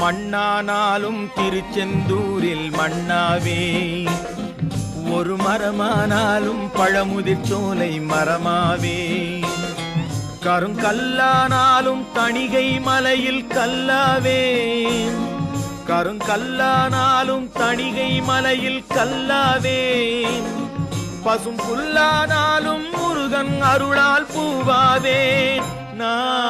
மண்ணானாலும் திருச்செந்தூரில் மண்ணாவே. ஒரு மரமானாலும் பழமுதிர்ச்சோலை மரமாவே. கருங்கல்லானாலும் தணிகை மலையில் கல்லாவே. கருங்கல்லானாலும் தணிகை மலையில் கல்லாவே. பசும் புல்லானாலும் முருகன் அருளால் பூவாவே நான்